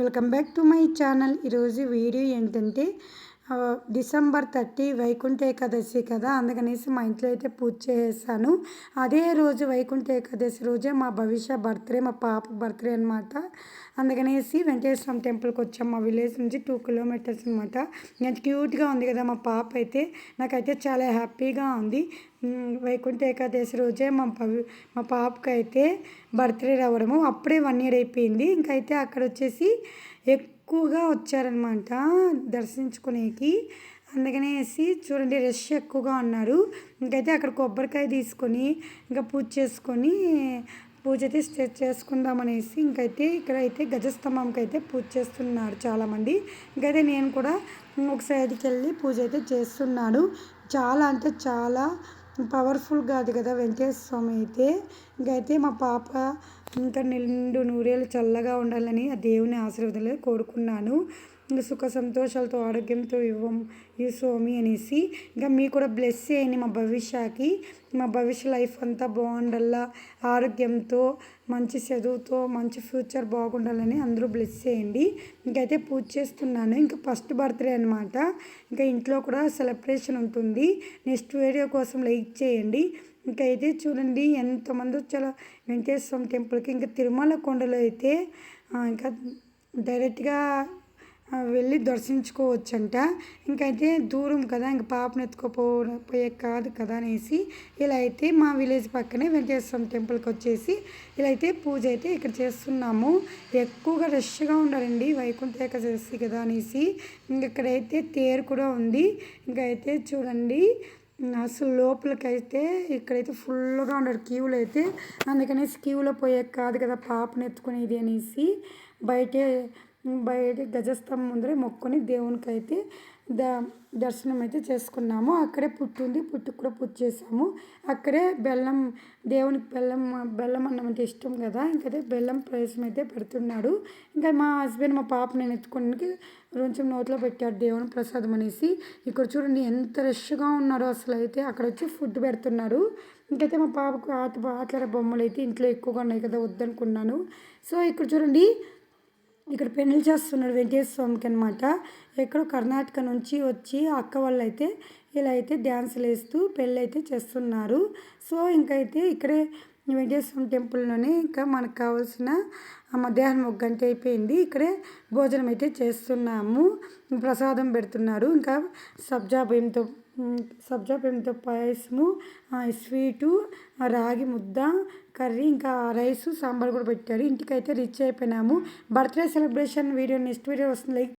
Welcome back to my channel. ఈరోజు video ఏంటంటే December thirty Vaikuntha Ekadashi కదా అందుకనేసి మా ఇంట్లో అయితే పూజ చేసేసాను అదే రోజు వైకుంఠ ఏకాదశి రోజే మా భవిష్య బర్త్డే మా పాప బర్త్డే అనమాట అందుకనేసి వెంకటేశ్వరం టెంపుల్కి వచ్చాం. మా విలేజ్ నుంచి టూ కిలోమీటర్స్ అనమాట నేను క్యూట్గా ఉంది కదా మా పాప అయితే. నాకైతే చాలా హ్యాపీగా ఉంది. వైకుంఠ ఏకాదశి రోజే మా పవి మా పాపకి అయితే బర్త్డే రావడము. అప్పుడే వన్ ఇయర్ అయిపోయింది. ఇంకైతే అక్కడ వచ్చేసి ఎక్కువగా వచ్చారనమాట దర్శించుకునేకి. అందుకనేసి చూడండి రష్ ఎక్కువగా ఉన్నారు. ఇంకైతే అక్కడ కొబ్బరికాయ తీసుకొని ఇంకా పూజ చేసుకొని పూజ అయితే చేసుకుందామనేసి ఇంకైతే ఇక్కడైతే గజస్తంభంకి అయితే పూజ చేస్తున్నారు చాలామంది. ఇంకైతే నేను కూడా ఒక సైడ్కి వెళ్ళి పూజ అయితే చేస్తున్నాడు చాలా అంటే చాలా పవర్ఫుల్ కాదు కదా వెంకటేశ్వర స్వామి అయితే. ఇంకైతే మా పాప ఇంకా నిండు నూరేళ్ళు చల్లగా ఉండాలని ఆ దేవుని ఆశీర్వాదాలు కోరుకున్నాను. ఇంకా సుఖ సంతోషాలతో ఆరోగ్యంతో ఇవ్వం ఈ స్వామి అనేసి ఇంకా మీకు కూడా బ్లెస్ చేయండి మా భవిష్యకి. మా భవిష్య లైఫ్ అంతా బాగుండాలా ఆరోగ్యంతో మంచి చదువుతో మంచి ఫ్యూచర్ బాగుండాలని అందరూ బ్లెస్ చేయండి. ఇంకైతే పూజ చేస్తున్నాను. ఇంకా ఫస్ట్ బర్త్డే అనమాట ఇంకా ఇంట్లో కూడా సెలబ్రేషన్ ఉంటుంది. నెక్స్ట్ వీడియో కోసం లైక్ చేయండి. ఇంకా అయితే చూడండి ఎంతమంది వచ్చారో. వెంకటేశ్వరం టెంపుల్కి ఇంకా తిరుమల కొండలో అయితే ఇంకా డైరెక్ట్గా వెళ్ళి దర్శించుకోవచ్చంట. ఇంకైతే దూరం కదా ఇంక పాపను పోయే కాదు కదా అనేసి ఇలా అయితే మా విలేజ్ పక్కనే వెంకటేశ్వరం టెంపుల్కి వచ్చేసి ఇలా అయితే పూజ అయితే ఇక్కడ చేస్తున్నాము. ఎక్కువగా రష్గా ఉండాలండి వైకుంఠ ఏకాదశి కదా అనేసి. ఇంక ఇక్కడైతే తేరు కూడా ఉంది. ఇంకైతే చూడండి అసలు లోపలికైతే ఇక్కడైతే ఫుల్గా ఉండడు క్యూలో అయితే అందుకనేసి క్యూలో పోయే కాదు కదా పాపను ఎత్తుకునేది అనేసి బయటే బయట గజస్తంభం ముందరే మొక్కుని దేవునికి అయితే ద దర్శనం అయితే చేసుకున్నాము. అక్కడే పుట్టు ఉంది పుట్టుకు కూడా పూజ చేసాము అక్కడే బెల్లం దేవునికి బెల్లం బెల్లం అన్నం అంటే ఇష్టం కదా. ఇంకైతే బెల్లం ప్రవేశం అయితే పెడుతున్నాడు. ఇంకా మా హస్బెండ్ మా పాప నేను ఎత్తుకోవడానికి కొంచెం నోట్లో పెట్టాడు దేవుని ప్రసాదం అనేసి. ఇక్కడ చూడండి ఎంత రష్గా ఉన్నారో అసలు అయితే అక్కడ వచ్చి ఫుడ్ పెడుతున్నారు ఇంకైతే మా పాపకు ఆట ఆటల బొమ్మలు అయితే ఇంట్లో ఎక్కువగా ఉన్నాయి కదా వద్దనుకున్నాను. సో ఇక్కడ చూడండి ఇక్కడ పెళ్ళి చేస్తున్నాడు వెంకటేశ్వర స్వామికి అనమాట ఎక్కడో కర్ణాటక నుంచి వచ్చి అక్క వాళ్ళు అయితే ఇలా అయితే డ్యాన్సులు వేస్తూ పెళ్ళి అయితే చేస్తున్నారు. సో ఇంకైతే ఇక్కడే వెంకటేశ్వరం టెంపుల్లోనే ఇంకా మనకు కావాల్సిన మధ్యాహ్నం ఒక గంట అయిపోయింది. ఇక్కడే భోజనం అయితే చేస్తున్నాము. ప్రసాదం పెడుతున్నారు. ఇంకా సబ్జా బియ్యంతో సబ్జా పెంతో పాయసము స్వీటు రాగి ముద్ద కర్రీ ఇంకా రైస్ సాంబార్ కూడా పెట్టారు. ఇంటికైతే rich అయిపోయినాము. Birthday celebration video next video వస్తుంది. లైక్